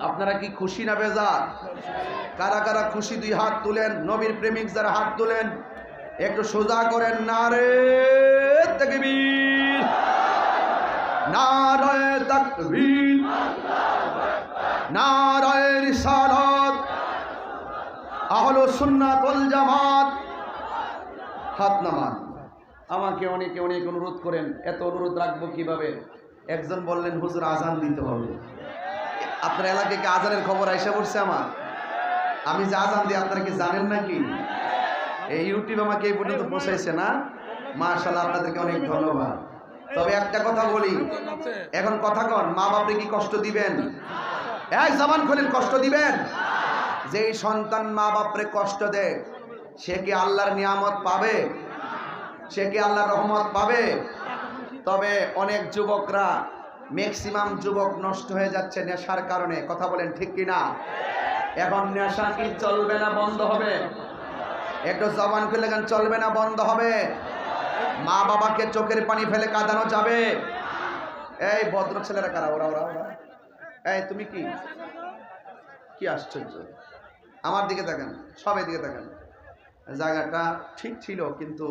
আপনারা কি খুশি না বেজার? কারা কারা খুশি দুই হাত তুলেন? নবীর প্রেমিক যারা হাত তুলেন, একটু সোজা করেন না রে হাত নামান। আমাকে অনেকে অনেক অনুরোধ করেন, এত অনুরোধ রাখব কীভাবে? একজন বললেন, হুজুর আজান দিতে হবে। আপনার এলাকায় কি আজানের খবর আইসা পড়ছে আমার? আমি যা আজান দিই, আপনারা কি জানেন নাকি? এই ইউটিউব আমাকে এই পর্যন্ত পৌঁছাইছে না? মাশাল্লাহ আপনাদেরকে অনেক ধন্যবাদ। তবে একটা কথা বলি, এখন কথা কন, মা বাপরে কি কষ্ট দিবেন? এক জামান খোলেন, কষ্ট দিবেন? যেই সন্তান মা বাপরে কষ্ট দেয়, সে কি আল্লাহর নিয়ামত পাবে? সে কি আল্লাহর রহমত পাবে? তবে অনেক যুবকরা ম্যাক্সিমাম যুবক নষ্ট হয়ে যাচ্ছে নেশার কারণে। কথা বলেন ঠিক কি না এখন নেশা কি চলবে না বন্ধ হবে? একটু জবান খুলে গান চলবে না বন্ধ হবে? মা বাবাকে চোখের পানি ফেলে কাঁদানো যাবে? এই ভদ্র ছেলেরা কারা? ওরা ওরা ওরা। এই, তুমি কি? কি আশ্চর্য। আমার দিকে দেখেন সবাই দিকে দেখেন। জায়গাটা ঠিক ছিল, কিন্তু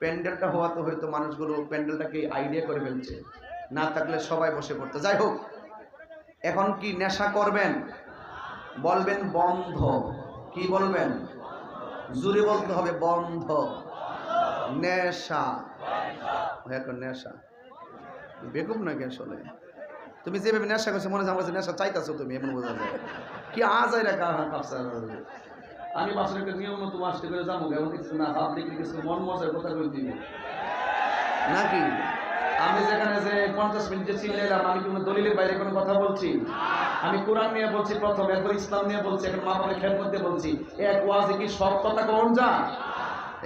প্যান্ডেলটা হওয়া তো হয়তো মানুষগুলো প্যান্ডেলটাকে আইডিয়া করে ফেলছে। না থাকলে সবাই বসে পড়তো। যাই হোক, এখন কি নেশা করবেন? বলবেন বন্ধ। কি বলবেন? জুড়ে বলতে হবে বন্ধ। নেশা। এখন নেশা। বেকুব নাকি আসলে? তুমি যেভাবে নেশা করছ, মনে হয় নেশা চাইতেছো তুমি, এমন বোঝা যায়। কি আজ রেখা আমি বাসরে একটা নিয়ম মতো মাসটি করে যাব, এমন কিছু না ভাব দেখলে কিছু মন মজার কথা বলে দিব নাকি? আমি যেখানে যে পঞ্চাশ মিনিট যে চিল্লাইলাম আমি কোনো দলিলের বাইরে কোনো কথা বলছি? আমি কোরআন নিয়ে বলছি প্রথম একবার ইসলাম নিয়ে বলছি, এখন মা বাবার খেয়াল করতে বলছি। এক ওয়াজে কি সব কথা কোন যা?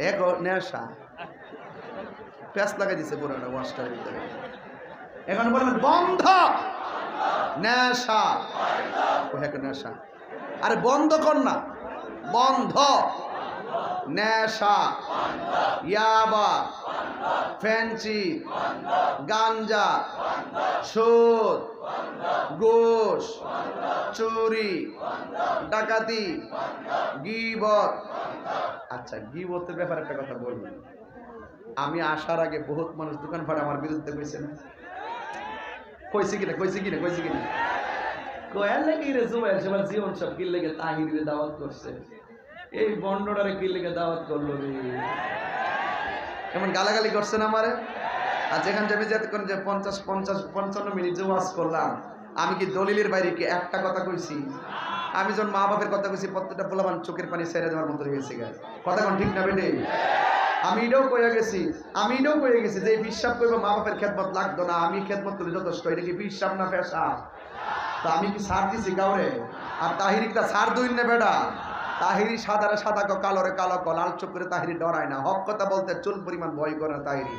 এক নেশা। প্যাস লাগাই দিছে পুরাটা ওয়াজটার ভিতরে এখন বলবেন বন্ধ! নেশা। হ্যাঁ নেশা। আরে বন্ধ কর না। বন্ধ। নেশা, ইয়াবা, ফ্যান্সি, গাঞ্জা, সুদ, গোশ, চুরি, ডাকাতি, গিবত। আচ্ছা গিবতের ব্যাপারে একটা কথা বলবেন আমি আসার আগে বহুত মানুষ দোকান ভাড়া আমার বিরুদ্ধে কইছে না। কইছে কিনা কইছে কিনা কইছে কিনা। কয়ার লাগে রে জুবাইর সবার জীবন সব কি লেগে তাহিরে দাওয়াত করছে। এই বন্ডটারে কি লেগে দাওয়াত করল এমন গালাগালি করছে না আমারে? আর যেখান যাবে যতক্ষণ যে পঞ্চাশ পঞ্চাশ, পঞ্চান্ন মিনিট যে ওয়াজ করলাম, আমি কি দলিলের বাইরে কি একটা কথা কইছি? আমি যখন মা বাপের কথা কইছি, প্রত্যেকটা পোলাবান চোখের পানি সেরে দেওয়ার মতো হয়ে গেছে কথা কোন ঠিক না বেটে? আমি এটাও কয়ে গেছি, আমি এটাও কয়ে গেছি যে বিশ্বাস করব মা বাপের খেদমত লাগতো না, আমি খেদমত করে যথেষ্ট, এটা কি বিশ্বাস না পেশা? তা আমি কি সার দিছি কাউরে? আর তাহিরিকটা সার দুই না বেটা। তাহিরি সাদারে সাদা ক কালোরে কালো ক লাল চোখ করে তাহিরি ডরায় না। হক কথা বলতে চুল পরিমাণ ভয় করে না তাহিরি।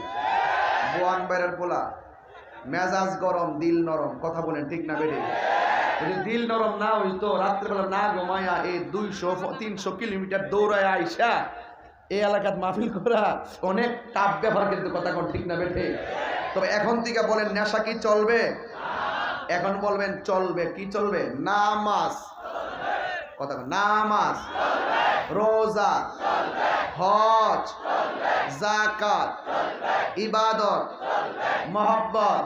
বোয়ান বাইরের পোলা, মেজাজ গরম, দিল নরম, কথা বলেন ঠিক না বেড়ে? যদি দিল নরম না হইতো, রাত্রেবেলা না ঘুমায়া এই দুইশো, তিনশো কিলোমিটার দৌড়ায় আইসা, এই এলাকাত মাহফিল করা অনেক টাপ ব্যাপার কিন্তু কথা কোন ঠিক না বেঠে? তবে এখন থেকে বলেন, নেশা কি চলবে? এখন বলবেন, চলবে, কি চলবে? নামাজ। কথা নামাজ, রোজা, হজ জাকাত ইবাদত, মহব্বত,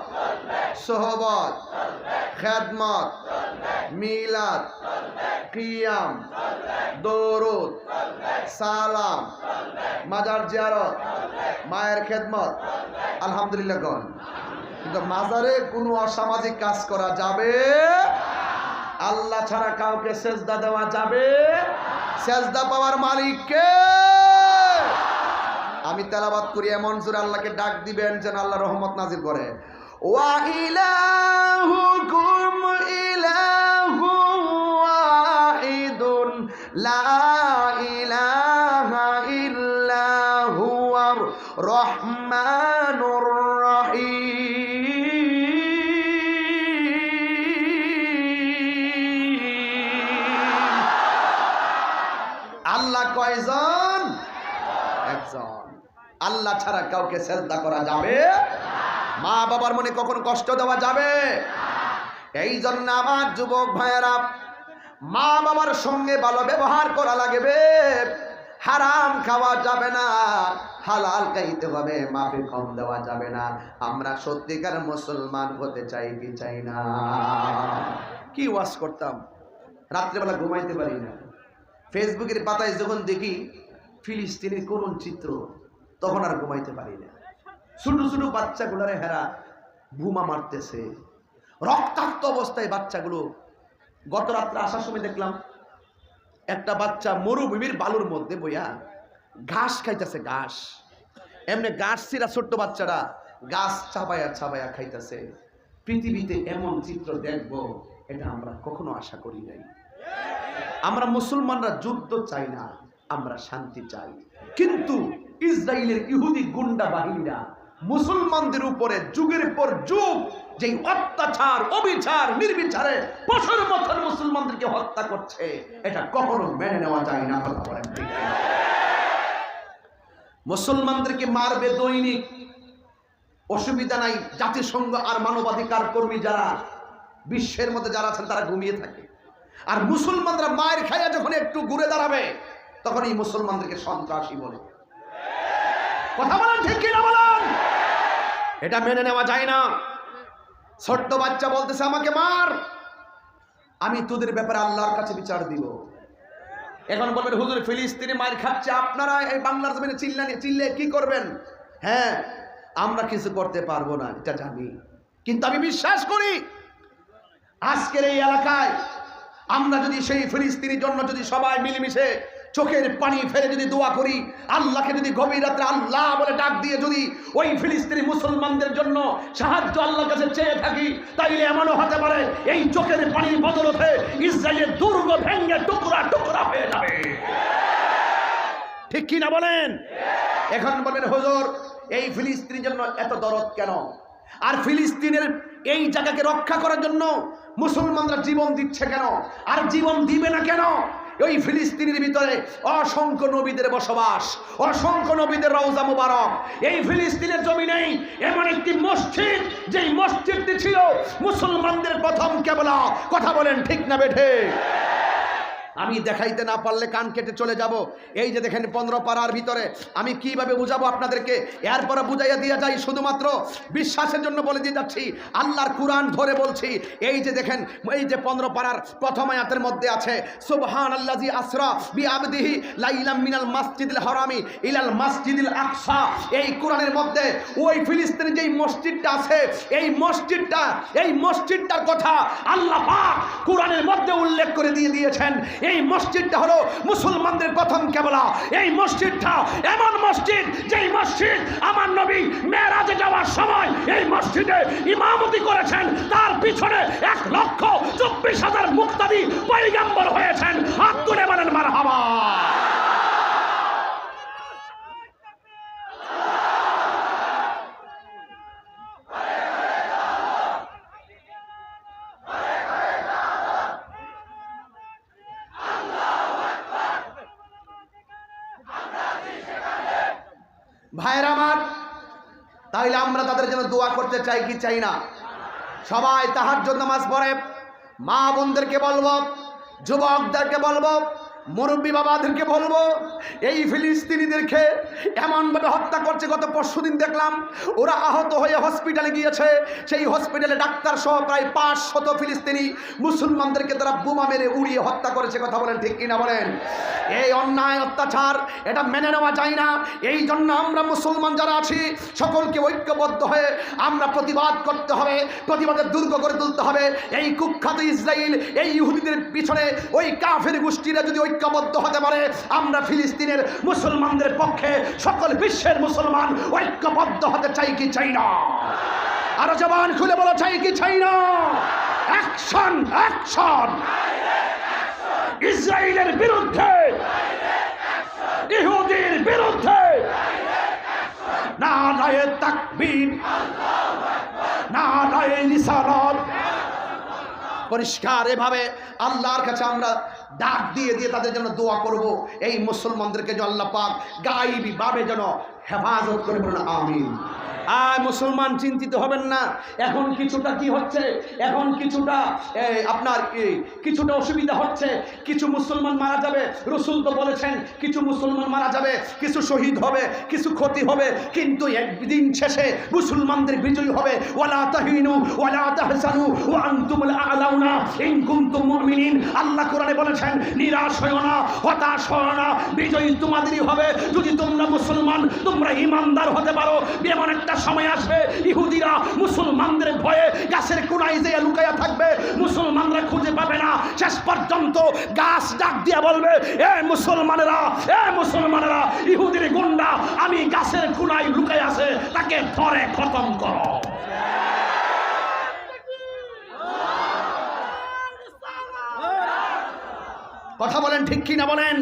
সোহবত, খেদমত, মিলাদ, কিয়াম, দৌরুদ, সালাম, মাজার জিয়ারত, মায়ের খেদমত, আলহামদুলিল্লাহ গণ। কিন্তু মাজারে কোনো অসামাজিক কাজ করা যাবে আল্লাহ ছাড়া কাউকে সেজদা দেওয়া যাবে? সেজদা পাওয়ার মালিককে আমি তেলাবাদ করি এমন জোরে আল্লাহকে ডাক দিবেন যেন আল্লাহ রহমত নাজির করে। ওয়া ইলাহুকুম ইলাহু লা আল্লাহ ছাড়া কাউকে শ্রদ্ধা করা যাবে? মা বাবার মনে কখন কষ্ট দেওয়া যাবে? এই জন্য আমার যুবক ভাইয়েরা, মা বাবার সঙ্গে ভালো ব্যবহার করা লাগবে। হারাম খাওয়া যাবে না, হালাল খাইতে হবে, মাফি কম দেওয়া যাবে না। আমরা সত্যিকার মুসলমান হতে চাই কি চাই না? কি ওয়াজ করতাম? রাত্রেবেলা ঘুমাইতে পারি না। ফেসবুকের পাতায় যখন দেখি, ফিলিস্তিনের করুণ চিত্র। তখন আর ঘুমাইতে পারি না। ছোট ছোট বাচ্চাগুলোরে হেরা ভুমা মারতেছে। রক্তাক্ত অবস্থায় বাচ্চাগুলো গত রাত্রে আসার সময় দেখলাম, একটা বাচ্চা মরুভূমির বালুর মধ্যে বইয়া ঘাস খাইতেছে, ঘাস। এমনি ঘাস ছিঁড়া ছোট্ট বাচ্চারা গাছ চাবায়া চাবায়া খাইতেছে। পৃথিবীতে এমন চিত্র দেখব, এটা আমরা কখনো আশা করি নাই। আমরা মুসলমানরা যুদ্ধ চাই না, আমরা শান্তি চাই। কিন্তু ইসরায়েলের ইহুদি গুন্ডা বাহিনীরা মুসলমানদের উপরে যুগের পর যুগ যেই অত্যাচার, অবিচার, নির্বিচারে পশুর মতন মুসলমানদেরকে হত্যা করছে, এটা কখনো মেনে নেওয়া যায় না মুসলমানদেরকে মারবে দৈনিক। অসুবিধা নাই, জাতিসংঘ আর মানবাধিকার কর্মী যারা, বিশ্বের মধ্যে যারা আছেন তারা ঘুমিয়ে থাকে। আর মুসলমানরা মায়ের খাইয়া যখন একটু ঘুরে দাঁড়াবে, তখন এই মুসলমানদেরকে সন্ত্রাসী বলে। কথা বলেন ঠিক কিনা বলেন? এটা মেনে নেওয়া যায় না। ছোট্ট বাচ্চা বলতেছে, আমাকে মার। আমি তোদের ব্যাপারে আল্লাহর কাছে বিচার দিব। এখন বলবেন, হুজুর, ফিলিস্তিনি মার খাচ্ছে আপনারা, এই বাংলার জমিনে চিল্লানি চিল্লে কি করবেন? হ্যাঁ আমরা কিছু করতে পারব না, এটা জানি। কিন্তু আমি বিশ্বাস করি, আজকের এই এলাকায় আমরা যদি সেই ফিলিস্তিনির জন্য যদি সবাই মিলেমিশে চোখের পানি ফেলে যদি দোয়া করি, আল্লাহকে যদি গভীর রাত্রে আল্লাহ বলে ডাক দিয়ে যদি ওই ফিলিস্তিনি মুসলমানদের জন্য সাহায্য আল্লাহর কাছে চেয়ে থাকি, তাইলে এমনও হতে পারে এই চোখের পানির বদলতে ইসরায়েলের দুর্গ ভেঙ্গে টুকরা টুকরা হয়ে যাবে। ঠিক কি না বলেন? এখন বলেন, হুজুর, এই ফিলিস্তিনের জন্য এত দরদ কেন? আর ফিলিস্তিনের এই জায়গাকে রক্ষা করার জন্য মুসলমানরা জীবন দিচ্ছে কেন? আর জীবন দিবে না কেন? ওই ফিলিস্তিনের ভিতরে অসংখ্য নবীদের বসবাস, অসংখ্য নবীদের রওজা মুবারক। এই ফিলিস্তিনের জমিনেই এমন একটি মসজিদ, যেই মসজিদটি ছিল মুসলমানদের প্রথম কেবলা। কথা বলেন ঠিক না বেঠে? আমি দেখাইতে না পারলে কান কেটে চলে যাব। এই যে দেখেন পনেরো পাড়ার ভিতরে, আমি কীভাবে বুঝাবো আপনাদেরকে? এরপরে বুঝাইয়া দিয়ে যাই, শুধুমাত্র বিশ্বাসের জন্য বলে দিয়ে যাচ্ছি, আল্লাহর কুরআন ধরে বলছি। এই যে দেখেন, এই যে পনেরো পাড়ার প্রথম আয়াতের মধ্যে আছে সুবহান আল্লাজি আসরা বি আবদিহি লাইলাম মিনাল মাসজিদুল হারামি ইলাল মাসজিদুল আকসা। এই কোরআনের মধ্যে ওই ফিলিস্তিনে যেই মসজিদটা আছে, এই মসজিদটা, এই মসজিদটার কথা আল্লাহ পাক কোরআনের মধ্যে উল্লেখ করে দিয়ে দিয়েছেন। এই মসজিদটা হলো মুসলমানদের প্রথম কেবলা। এই মসজিদটা এমন মসজিদ, যেই মসজিদ আমার নবী মেয়েরাজে যাওয়ার সময় এই মসজিদে ইমামতি করেছেন। তার পিছনে এক লক্ষ চব্বিশ হাজার মুক্তাদি পৈগাম্বর হয়েছেন। হাত বলেন মার হাবা ভাইয়ের আমার, তাইলে আমরা তাদের জন্য দোয়া করতে চাই কি চাই না? সবাই তাহার জন্য নামাজ পরে মা বোনদেরকে বলব, যুবকদেরকে বলব মুরব্বী বাবাদেরকে বলব, এই ফিলিস্তিনিদেরকে এমনভাবে হত্যা করছে, গত পরশু দিন দেখলাম, ওরা আহত হয়ে হসপিটালে গিয়েছে। সেই হসপিটালে ডাক্তার সহ প্রায় পাঁচ শত ফিলিস্তিনি মুসলমানদেরকে তারা বোমা মেরে উড়িয়ে হত্যা করেছে, কথা বলেন ঠিক কিনা বলেন? এই অন্যায়, অত্যাচার, এটা মেনে নেওয়া যায় না। এই জন্য আমরা মুসলমান যারা আছি, সকলকে ঐক্যবদ্ধ হয়ে আমরা প্রতিবাদ করতে হবে, প্রতিবাদের দুর্গ করে তুলতে হবে। এই কুখ্যাত ইসরায়েল এই ইহুদিদের পিছনে ওই কাফের গোষ্ঠীরা যদি ঐক্যবদ্ধ হতে পারে। আমরা ফিলিস্তিনের মুসলমানদের পক্ষে সকল বিশ্বের মুসলমান ঐক্যবদ্ধ হতে চাই কি চাই না? আরও জবান খুলে বলো, চাই কি চাই না? অ্যাকশন অ্যাকশন ইসরায়েলের বিরুদ্ধে! ইহুদির বিরুদ্ধে! না রায়ে তাকবীর! না রায়ে নিসারত! পরিষ্কার এভাবে আল্লাহর কাছে আমরা ডাক দিয়ে দিয়ে তাদের জন্য দোয়া করব। এই মুসলমানদেরকে যে আল্লাহ পাক গাইবি যেন হেফাজত করে বলুন, আমিন। আর মুসলমান, চিন্তিত হবেন না। এখন কিছুটা কি হচ্ছে? এখন কিছুটা আপনার কিছুটা অসুবিধা হচ্ছে। কিছু মুসলমান মারা যাবে। রসুল তো বলেছেন, কিছু মুসলমান মারা যাবে, কিছু শহীদ হবে, কিছু ক্ষতি হবে, কিন্তু একদিন শেষে মুসলমানদের বিজয় হবে। ওয়ালা তাহিনু, ওয়ালা তাহসানু আলাউনা, ইন মুমিনিন। আল্লাহ কোরআনে বলেছেন, নিরাশ হয়ো না, হতাশ হয়ো না, বিজয়ী তোমাদেরই হবে। যদি তোমরা মুসলমান, তোমরা ইমানদার হতে পারো এমন একটা সময় আসবে, ইহুদিরা মুসলমানদের ভয়ে গাছের কোনায় যেয়ে লুকায়া থাকবে। মুসলমানরা খুঁজে পাবে না। শেষ পর্যন্ত গাছ ডাক দিয়া বলবে, এ মুসলমানেরা এ মুসলমানেরা, ইহুদির গুন্ডা, আমি গাছের কোনায় লুকাই আছে, তাকে ধরে খতম করো। কথা বলেন ঠিক কি না বলেন?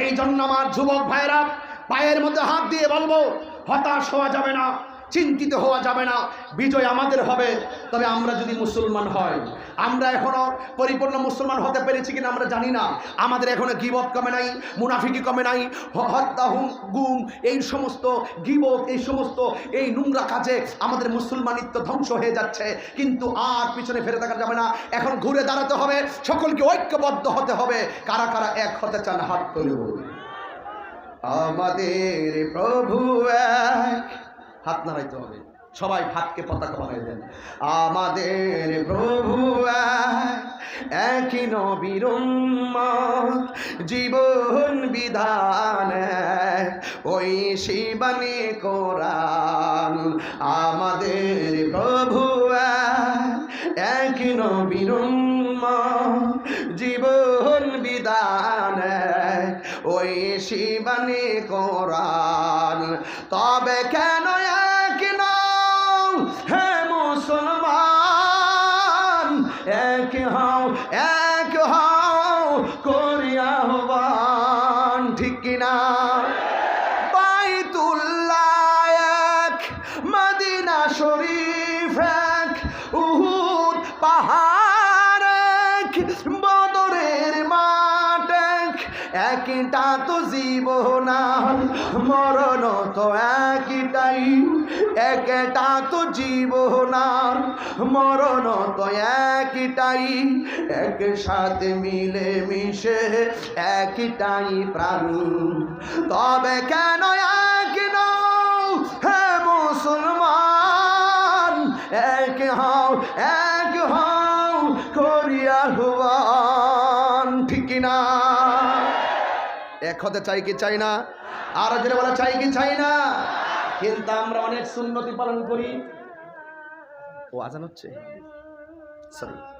এই জন্য আমার যুবক ভাইরা পায়ের মধ্যে হাত দিয়ে বলব হতাশ হওয়া যাবে না, চিন্তিত হওয়া যাবে না, বিজয় আমাদের হবে। তবে আমরা যদি মুসলমান হয় আমরা এখনও পরিপূর্ণ মুসলমান হতে পেরেছি কিনা আমরা জানি না। আমাদের এখনও গিবত কমে নাই, মুনাফিকি কমে নাই হত্যা, হুম, গুম, এই সমস্ত গিবত, এই সমস্ত এই নোংরা কাজে আমাদের মুসলমানিত্ব ধ্বংস হয়ে যাচ্ছে। কিন্তু আর পিছনে ফিরে থাকা যাবে না। এখন ঘুরে দাঁড়াতে হবে, সকলকে ঐক্যবদ্ধ হতে হবে। কারা কারা এক হতে চান হাত বলুন। আমাদের প্রভু হাত নাড়াইতে হবে। সবাই হাতকে পতাকা বানাই দেন। আমাদের প্রভু একই নবীর জীবন বিধান ওই শিবানী কোরআন। আমাদের প্রভু এক, একই নবীর জীবন বিধান, ওই শিবানী কোরআন। তবে কেন এক হে মুসলমান? এক হও এক হও করিয়া হবান ঠিক কিনা শরীফ এক, উহুদ পাহাড় বদরের মাঠ এক একটা তো জীবন, মরণ তো একটাই একটা তো জীবন আর মরণ তো একটাই একসাথে মিলে মিশে একটাই প্রাণ। তবে কেন না। এক হতে চাই কি চাই না? আর যেটা বলা, চাই কি চাই না? কিন্তু আমরা অনেক সুন্নতি পালন করি। ও আজান হচ্ছে? সরি